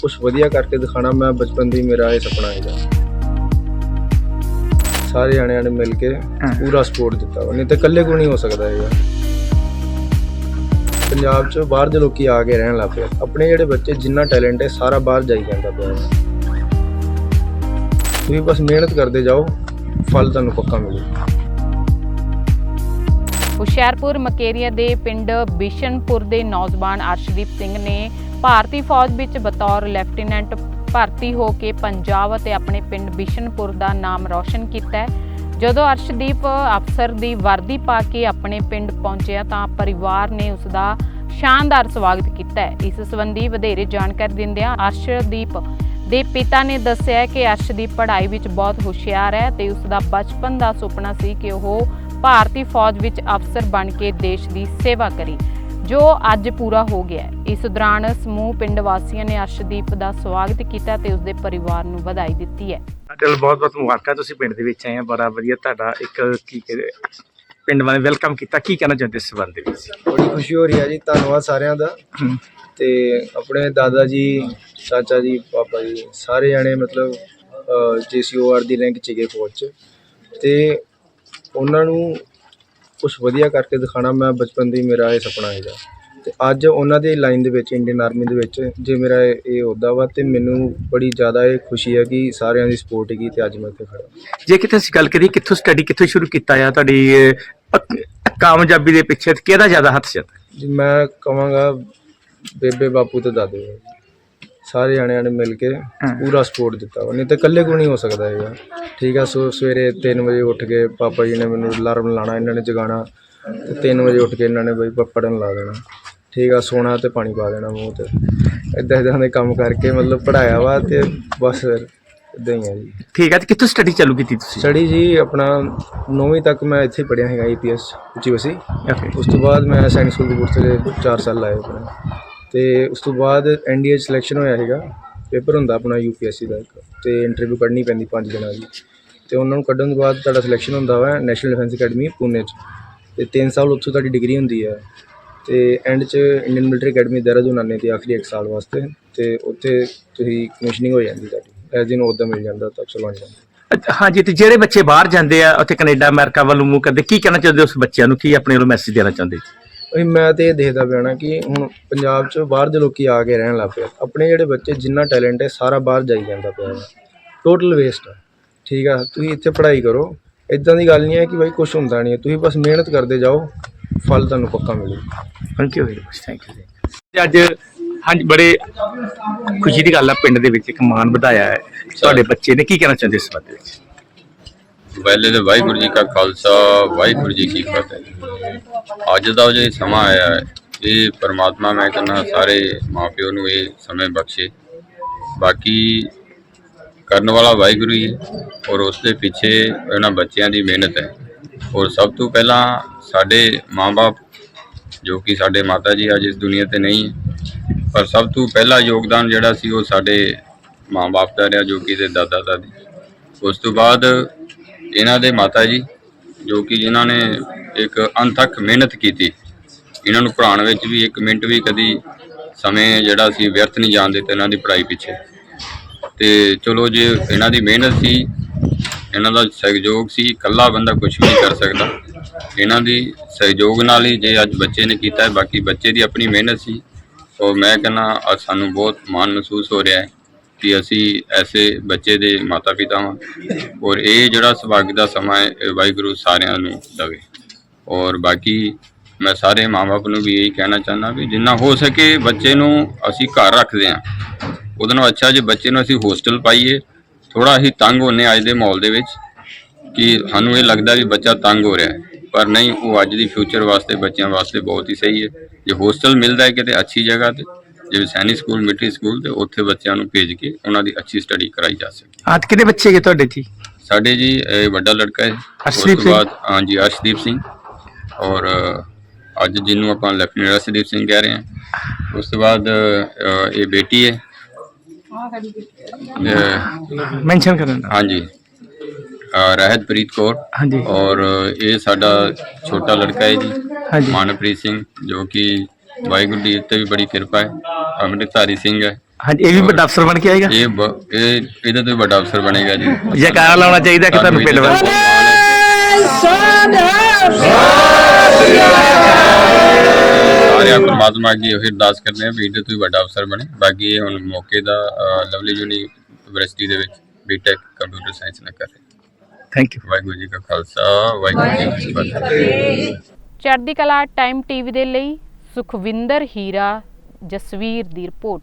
ਕੁਝ ਵਧੀਆ ਕਰਕੇ ਦਿਖਾਣਾ ਮੈਂ ਬਚਪਨ ਦੀ ਮੇਰਾ ਇਹ ਸੁਪਨਾ ਹੈਗਾ। ਸਾਰੇ ਜਣਿਆਂ ਨੇ ਮਿਲ ਕੇ ਪੂਰਾ ਸਪੋਰਟ ਦਿੱਤਾ। ਨਹੀਂ ਤੇ ਇਕੱਲੇ ਕੋ ਨਹੀਂ ਹੋ ਸਕਦਾ ਹੈਗਾ। ਪੰਜਾਬ 'ਚ ਬਾਹਰ ਦੇ ਲੋਕੀ ਆ ਕੇ ਰਹਿਣ ਲੱਗ ਪਏ। ਆਪਣੇ ਜਿਹੜੇ ਬੱਚੇ ਜਿੰਨਾ ਟੈਲੈਂਟ ਹੈ ਸਾਰਾ ਬਾਹਰ ਜਾਈ ਜਾਂਦਾ ਪਿਆ। ਤੁਸੀਂ ਬਸ ਮਿਹਨਤ ਕਰਦੇ ਜਾਓ ਫਲ ਤੁਹਾਨੂੰ ਪੱਕਾ ਮਿਲੇਗਾ ਹੁਸ਼ਿਆਰਪੁਰ ਮਕੇਰੀਆ ਦੇ ਪਿੰਡ ਬਿਸ਼ਨਪੁਰ ਦੇ ਨੌਜਵਾਨ ਅਰਸ਼ਦੀਪ ਸਿੰਘ ਨੇ ਭਾਰਤੀ ਫੌਜ ਵਿੱਚ ਬਤੌਰ ਲੈਫਟੀਨੈਂਟ ਭਰਤੀ ਹੋ ਕੇ ਪੰਜਾਬ ਅਤੇ ਆਪਣੇ ਪਿੰਡ ਬਿਸ਼ਨਪੁਰ ਦਾ ਨਾਮ ਰੌਸ਼ਨ ਕੀਤਾ ਹੈ। ਜਦੋਂ ਅਰਸ਼ਦੀਪ ਅਫਸਰ ਦੀ ਵਰਦੀ ਪਾ ਕੇ ਆਪਣੇ ਪਿੰਡ ਪਹੁੰਚਿਆ ਤਾਂ ਪਰਿਵਾਰ ਨੇ ਉਸ ਦਾ ਸ਼ਾਨਦਾਰ ਸਵਾਗਤ ਕੀਤਾ ਹੈ। ਇਸ ਸੰਬੰਧੀ ਵਧੇਰੇ ਜਾਣਕਾਰੀ ਦਿੰਦਿਆਂ ਅਰਸ਼ਦੀਪ ਦੇ ਪਿਤਾ ਨੇ ਦੱਸਿਆ ਕਿ ਅਰਸ਼ਦੀਪ ਪੜ੍ਹਾਈ ਵਿੱਚ ਬਹੁਤ ਹੁਸ਼ਿਆਰ ਹੈ ਤੇ ਉਸ ਦਾ ਬਚਪਨ ਦਾ ਸੁਪਨਾ ਸੀ ਕਿ ਉਹ ਭਾਰਤੀ ਫੌਜ ਵਿੱਚ ਅਫਸਰ ਬਣ ਕੇ ਦੇਸ਼ ਦੀ ਸੇਵਾ ਕਰੇ। ਜੋ ਅੱਜ ਪੂਰਾ ਹੋ ਗਿਆ ਇਸ ਦੌਰਾਨ ਸਮੂਹ ਪਿੰਡ ਵਾਸੀਆਂ ਨੇ ਅਰਸ਼ਦੀਪ ਦਾ ਸਵਾਗਤ ਕੀਤਾ ਤੇ ਉਸ ਦੇ ਪਰਿਵਾਰ ਨੂੰ ਵਧਾਈ ਦਿੱਤੀ ਹੈ। ਚਲ ਬਹੁਤ ਬਹੁਤ ਮੁਬਾਰਕਾਂ। ਤੁਸੀਂ ਪਿੰਡ ਦੇ ਵਿੱਚ ਆਏ ਆ। ਬੜਾ ਵਧੀਆ ਤੁਹਾਡਾ ਇੱਕ ਕੀ ਕਹਿੰਦੇ ਪਿੰਡ ਵਾਲੇ ਵੈਲਕਮ ਕੀਤਾ। ਕੀ ਕਹਿਣਾ ਚਾਹੁੰਦੇ ਇਸ ਸੰਬੰਧ ਦੇ ਵਿੱਚ? ਬੜੀ ਖੁਸ਼ੀ ਹੋ ਰਹੀ ਹੈ ਜੀ। ਧੰਨਵਾਦ ਸਾਰਿਆਂ ਦਾ। ਤੇ ਆਪਣੇ ਦਾਦਾ ਜੀ ਚਾਚਾ ਜੀ ਪਾਪਾ ਜੀ ਸਾਰੇ ਜਾਣੇ ਮਤਲਬ ਜੀਸੀਓਆਰ ਦੀ ਰੈਂਕ ਚ ਗਏ ਫੌਜ ਚ। ਤੇ ਉਹਨਾਂ ਨੂੰ ਕੁਝ ਵਧੀਆ ਕਰਕੇ ਦਿਖਾਣਾ ਮੈਂ ਬਚਪਨ ਦੀ ਮੇਰਾ ਇਹ ਸੁਪਨਾ ਹੈਗਾ। ਤੇ ਅੱਜ ਉਹਨਾਂ ਦੀ ਲਾਈਨ ਦੇ ਵਿੱਚ ਇੰਡੀਅਨ ਆਰਮੀ ਦੇ ਵਿੱਚ ਜੇ ਮੇਰਾ ਇਹ ਅਹੁਦਾ ਵਾ ਤੇ ਮੈਨੂੰ ਬੜੀ ਜ਼ਿਆਦਾ ਇਹ ਖੁਸ਼ੀ ਹੈ ਕਿ ਸਾਰਿਆਂ ਦੀ ਸਪੋਰਟ ਹੈਗੀ ਤੇ ਅੱਜ ਮੈਂ ਇੱਥੇ ਖੜਾ ਜੇ ਕਿਤੇ ਅਸੀਂ ਗੱਲ ਕਰੀਏ ਕਿੱਥੋਂ ਸਟੱਡੀ ਕਿੱਥੋਂ ਸ਼ੁਰੂ ਕੀਤਾ ਆ ਤੁਹਾਡੀ ਕਾਮਯਾਬੀ ਦੇ ਪਿੱਛੇ ਕਿਹਦਾ ਜ਼ਿਆਦਾ ਹੱਥ ਜਾਂਦਾ ਜੀ ਮੈਂ ਕਹਾਂਗਾ ਬੇਬੇ ਬਾਪੂ ਤੇ ਦਾਦੇ। ਦਾ। ਸਾਰੇ ਜਣਿਆਂ ਨੇ ਮਿਲ ਕੇ ਪੂਰਾ ਸਪੋਰਟ ਦਿੱਤਾ ਵਾ, ਨਹੀਂ ਤੇ ਇਕੱਲੇ ਕੋ ਨਹੀਂ ਹੋ ਸਕਦਾ ਹੈਗਾ। ਠੀਕ ਆ ਸੋ ਸਵੇਰੇ 3 ਵਜੇ ਉੱਠ ਕੇ ਪਾਪਾ ਜੀ ਨੇ ਮੈਨੂੰ ਅਲਾਰਮ ਲਾਣਾ ਇਹਨਾਂ ਨੇ ਜਗਾਣਾ ਤੇ 3 ਵਜੇ ਉੱਠ ਕੇ ਇਹਨਾਂ ਨੇ ਬਈ ਪ- ਪੜ੍ਹਨ ਲਾ ਦੇਣਾ। ਠੀਕ ਆ ਸੋਣਾ ਤੇ ਪਾਣੀ ਪਾ ਦੇਣਾ ਮੂੰਹ ਤੇ। ਇਦਾਂ ਇਦਾਂ ਦੇ ਕੰਮ ਕਰਕੇ ਮਤਲਬ ਪੜਾਇਆ ਵਾ ਤੇ ਬਸ ਇਦਾਂ ਹੀ ਆ ਜੀ। ਠੀਕ ਹੈ ਤੇ ਕਿੱਥੋਂ ਸਟੱਡੀ ਚਾਲੂ ਕੀਤੀ ਤੁਸੀਂ? ਸਟੱਡੀ ਜੀ ਆਪਣਾ 9ਵੀਂ ਤੱਕ ਮੈਂ ਇੱਥੇ ਪੜ੍ਹਿਆ ਹੈਗਾ ਈਪੀਐਸ ਉੱਚੀ ਵਸੀ. ਉਸ ਤੋਂ ਬਾਅਦ ਮੈਂ ਸੈਨਿਕ ਸਕੂਲ ਕਪੂਰਥਲੇ 4 ਸਾਲ ਲਾਏ ਆਪਣੇ। ਤੇ ਉਸ ਤੋਂ ਬਾਅਦ ਐਨਡੀਏ ਸਿਲੈਕਸ਼ਨ ਹੋਇਆ ਹੈਗਾ ਪੇਪਰ ਹੁੰਦਾ ਆਪਣਾ ਯੂਪੀਐਸਸੀ ਦਾ ਇੱਕ ਤੇ ਇੰਟਰਵਿਊ ਕੱਢਣੀ ਪੈਂਦੀ 5 ਦਿਨਾਂ ਦੀ। ਤੇ ਉਹਨਾਂ ਨੂੰ ਕੱਢਣ ਤੋਂ ਬਾਅਦ ਤੁਹਾਡਾ ਸਿਲੈਕਸ਼ਨ ਹੁੰਦਾ ਵਾ ਨੈਸ਼ਨਲ ਡਿਫੈਂਸ ਅਕੈਡਮੀ ਪੂਨੇ 'ਚ। ਤੇ 3 ਸਾਲ ਉੱਥੋਂ ਤੁਹਾਡੀ ਡਿਗਰੀ ਹੁੰਦੀ ਹੈ ਤੇ ਐਂਡ 'ਚ ਇੰਡੀਅਨ ਮਿਲਟਰੀ ਅਕੈਡਮੀ ਦੇਹਰਾਦੂਨ ਆਨੇ ਤੇ ਆਖਰੀ 1 ਸਾਲ ਵਾਸਤੇ। ਤੇ ਉੱਥੇ ਤੁਸੀਂ ਕਮਿਸ਼ਨਿੰਗ ਹੋ ਜਾਂਦੀ ਤੁਹਾਡੀ। ਐਜ਼ ਇਨ ਉਹਦਾ ਮਿਲ ਜਾਂਦਾ ਤਾਂ ਚਲੋ ਜਾਂਦਾ। ਹਾਂਜੀ, ਤੇ ਜਿਹੜੇ ਬੱਚੇ ਬਾਹਰ ਜਾਂਦੇ ਆ, ਉੱਥੇ ਕੈਨੇਡਾ ਅਮਰੀਕਾ ਵੱਲ ਮੂਵ ਕਰਦੇ, ਕੀ ਕਹਿਣਾ ਚਾਹੁੰਦੇ ਉਸ ਬੱਚਿਆਂ ਨੂੰ? ਕੀ ਆਪਣੇ ਵੱਲੋਂ ਮੈਸੇਜ ਦੇਣਾ ਚਾਹੁੰਦੇ? ਉਹੀ ਮੈਂ ਤੇ ਇਹ ਦੇਖਦਾ ਪਿਆ ਨਾ ਕਿ ਹੁਣ ਪੰਜਾਬ 'ਚ ਬਾਹਰ ਦੇ ਲੋਕੀ ਆ ਕੇ ਰਹਿਣ ਲੱਗ ਪਏ ਆਪਣੇ ਜਿਹੜੇ ਬੱਚੇ ਜਿੰਨਾ ਟੈਲੈਂਟ ਹੈ ਸਾਰਾ ਬਾਹਰ ਜਾਈ ਜਾਂਦਾ ਪਿਆ ਟੋਟਲ ਵੇਸਟ ਹੈ ਠੀਕ ਆ ਤੁਸੀਂ ਇੱਥੇ ਪੜ੍ਹਾਈ ਕਰੋ। ਇਦਾਂ ਦੀ ਗੱਲ ਨਹੀਂ ਹੈ ਕਿ ਭਾਈ ਕੁਝ ਹੁੰਦਾ ਨਹੀਂ ਹੈ। ਤੁਸੀਂ ਬਸ ਮਿਹਨਤ ਕਰਦੇ ਜਾਓ ਫਲ ਤੁਹਾਨੂੰ ਪੱਕਾ ਮਿਲੇਗਾ thank you very much thank you ਅੱਜ ਹਾਂਜੀ ਬੜੇ ਖੁਸ਼ੀ ਦੀ ਗੱਲ ਆ ਪਿੰਡ ਦੇ ਵਿੱਚ ਇੱਕ ਮਾਣ ਵਧਾਇਆ ਹੈ। ਤੁਹਾਡੇ ਬੱਚੇ ਨੇ ਕੀ ਕਹਿਣਾ ਚਾਹੁੰਦੇ ਇਸ ਬਾਰੇ? ਵਿੱਚ ਪਹਿਲੇ ਤੇ ਵਾਹਿਗੁਰੂ ਜੀ ਕਾ ਖਾਲਸਾ ਵਾਹਿਗੁਰੂ ਜੀ ਕੀ ਫਤਿਹ। ਅੱਜ ਦਾ ਜੋ ਇਹ ਸਮਾਂ ਆਇਆ ਹੈ, ਇਹ ਪਰਮਾਤਮਾ ਮੈਂ ਕਹਿੰਦਾ ਸਾਰੇ ਮਾਪਿਓ ਨੂੰ ਇਹ ਸਮੇਂ ਬਖਸ਼ੇ। ਬਾਕੀ ਕਰਨ ਵਾਲਾ ਵਾਹਿਗੁਰੂ ਹੀ ਹੈ ਔਰ ਉਸ ਦੇ ਪਿੱਛੇ ਇਹਨਾਂ ਬੱਚਿਆਂ ਦੀ ਮਿਹਨਤ ਹੈ। ਔਰ ਸਭ ਤੋਂ ਪਹਿਲਾਂ ਸਾਡੇ ਮਾਪੇ ਜੋ ਕਿ ਸਾਡੇ ਮਾਤਾ ਜੀ ਅੱਜ ਇਸ ਦੁਨੀਆ ਤੇ ਨਹੀਂ ਪਰ ਸਭ ਤੋਂ ਪਹਿਲਾ ਯੋਗਦਾਨ ਜਿਹੜਾ ਸੀ ਉਹ ਸਾਡੇ ਮਾਂ-ਬਾਪ ਦਾ ਰਿਹਾ, ਜੋ ਕਿ ਦੇ ਦਾਦਾ ਦਾਦੀ ਉਸ ਤੋਂ ਬਾਅਦ ਇਹਨਾਂ ਦੇ ਮਾਤਾ ਜੀ, ਜੋ ਕਿ ਜਿਨ੍ਹਾਂ ਨੇ ਇੱਕ ਅਣਥੱਕ ਮਿਹਨਤ ਕੀਤੀ। ਇਹਨਾਂ ਨੂੰ ਪੜ੍ਹਾਉਣ ਵਿੱਚ ਵੀ ਇੱਕ ਮਿੰਟ ਵੀ ਕਦੀ ਸਮੇਂ ਜਿਹੜਾ ਸੀ ਵਿਅਰਥ ਨਹੀਂ ਜਾਣ ਦਿੱਤਾ ਇਹਨਾਂ ਦੀ ਪੜ੍ਹਾਈ ਪਿੱਛੇ। ਤੇ ਚਲੋ ਜੇ ਇਹਨਾਂ ਦੀ ਮਿਹਨਤ ਸੀ, ਇਹਨਾਂ ਦਾ ਸਹਿਯੋਗ ਸੀ, ਇਕੱਲਾ ਬੰਦਾ ਕੁਝ ਵੀ ਨਹੀਂ ਕਰ ਸਕਦਾ। ਇਹਨਾਂ ਦੀ ਸਹਿਯੋਗ ਨਾਲ ਹੀ ਜੇ ਅੱਜ ਬੱਚੇ ਨੇ ਕੀਤਾ ਹੈ, ਬਾਕੀ ਬੱਚੇ ਦੀ ਆਪਣੀ ਮਿਹਨਤ ਸੀ। ਔਰ ਮੈਂ ਕਹਿੰਦਾ ਸਾਨੂੰ ਬਹੁਤ ਮਾਣ ਮਹਿਸੂਸ ਹੋ ਰਿਹਾ ਹੈ ਕਿ ਅਸੀਂ ਐਸੇ ਬੱਚੇ ਦੇ ਮਾਤਾ ਪਿਤਾ ਹਾਂ ਔਰ ਇਹ ਜਿਹੜਾ ਸੁਭਾਗ ਦਾ ਸਮਾਂ ਹੈ ਵਾਹਿਗੁਰੂ ਸਾਰਿਆਂ ਨੂੰ ਦੇਵੇ। ਔਰ ਬਾਕੀ ਮੈਂ ਸਾਰੇ ਮਾਪੇ ਨੂੰ ਵੀ ਇਹੀ ਕਹਿਣਾ ਚਾਹੁੰਦਾ ਵੀ ਜਿੰਨਾ ਹੋ ਸਕੇ ਬੱਚੇ ਨੂੰ ਅਸੀਂ ਘਰ ਰੱਖਦੇ ਹਾਂ। ਉਹਦੇ ਨਾਲੋਂ ਅੱਛਾ ਜੇ ਬੱਚੇ ਨੂੰ ਅਸੀਂ ਹੋਸਟਲ ਪਾਈਏ ਥੋੜਾ ਹੀ ਤੰਗ ਹੋਨੇ ਅੱਜ ਦੇ ਮਾਹੌਲ ਦੇ ਵਿੱਚ ਕਿ ਸਾਨੂੰ ਇਹ ਲੱਗਦਾ ਵੀ ਬੱਚਾ ਤੰਗ ਹੋ ਰਿਹਾ ਹੈ। ਪਰ ਨਹੀਂ ਉਹ ਅੱਜ ਦੀ ਫਿਊਚਰ ਵਾਸਤੇ ਬੱਚਿਆਂ ਵਾਸਤੇ ਬਹੁਤ ਹੀ ਸਹੀ ਹੈ। ਜੇ ਹੋਸਟਲ ਮਿਲਦਾ ਹੈ ਕਿਤੇ ਅੱਛੀ ਜਗ੍ਹਾ ਤੇ ਜਿਵੇਂ ਸੈਨਿਕ ਸਕੂਲ ਮਿਲਟਰੀ ਸਕੂਲ ਤੇ ਉੱਥੇ ਬੱਚਿਆਂ ਨੂੰ ਭੇਜ ਕੇ ਉਹਨਾਂ ਦੀ ਅੱਛੀ ਸਟੱਡੀ ਕਰਾਈ ਜਾ ਸਕੇ। ਆਜ ਕਿੰਨੇ ਬੱਚੇ ਹੈਗੇ ਤੁਹਾਡੇ ਜੀ? ਸਾਡੇ ਜੀ ਇਹ ਵੱਡਾ ਲੜਕਾ ਹੈ। ਉਸ ਤੋਂ ਸਿੰਘ। ਬਾਅਦ ਹਾਂਜੀ ਅਰਸ਼ਦੀਪ ਸਿੰਘ। ਔਰ ਅੱਜ ਜਿਹਨੂੰ ਆਪਾਂ ਲੈਫਟੀਨੈਂਟ ਅਰਸ਼ਦੀਪ ਸਿੰਘ ਕਹਿ ਰਹੇ ਹਾਂ ਉਸ ਤੋਂ ਬਾਅਦ ਇਹ ਬੇਟੀ ਹੈ। ਮੈਂਸ਼ਨ ਕਰਨਾ ਹਾਂਜੀ। ਅ, ਰਹਿਤਪ੍ਰੀਤ ਕੌਰ। ਹਾਂਜੀ। ਔਰ ਇਹ ਸਾਡਾ ਛੋਟਾ ਲੜਕਾ ਹੈ ਜੀ ਹਾਂਜੀ। ਮਾਨਪ੍ਰੀਤ ਸਿੰਘ ਜੋ ਕਿ ਵਾਹਿਗੁਰੂ ਦੀ ਉੱਤੇ ਵੀ ਬੜੀ ਕਿਰਪਾ ਹੈ। ਅੰਮ੍ਰਿਤਧਾਰੀ ਸਿੰਘ ਹੈ। ਹਾਂਜੀ ਇਹ ਵੀ ਵੱਡਾ ਅਫਸਰ ਬਣ ਕੇ ਆਏਗਾ? ਇਹ ਇਹਦੇ ਤੋਂ ਵੀ ਵੱਡਾ ਅਫਸਰ ਬਣੇਗਾ ਜੀ। ਜੈਕਾਰਾ ਲਾਉਣਾ ਚਾਹੀਦਾ ਕਿ ਤੁਹਾਨੂੰ ਪਿੰਡ ਵੱਲ ਪਰਮਾਤਮਾ ਅੱਗੇ ਇਹ ਅਰਦਾਸ ਕਰਦੇ ਆ ਵੀ ਇਹਦੇ ਤੋਂ ਵੱਡਾ ਅਫਸਰ ਬਣੇ। ਬਾਕੀ ਇਹ ਹੁਣ ਮੌਕੇ ਦਾ ਅ, ਲਵਲੀ ਯੂਨੀਵਰਸਿਟੀ ਦੇ ਵਿੱਚ ਬੀਟੈਕ ਕੰਪਿਊਟਰ ਸਾਇੰਸ ਨਾਲ ਕਰ ਰਹੇ। ਥੈਂਕ ਯੂ ਵਾਹਿਗੁਰੂ ਜੀ ਕਾ ਖਾਲਸਾ ਵਾਹਿਗੁਰੂ ਜੀ ਕੀ ਫਤਿਹ। ਚੜ੍ਹਦੀ ਕਲਾ ਟਾਈਮ ਟੀਵੀ ਦੇ ਲਈ ਸੁਖਵਿੰਦਰ ਹੀਰਾ ਜਸਵੀਰ ਦੀ ਰਿਪੋਰਟ।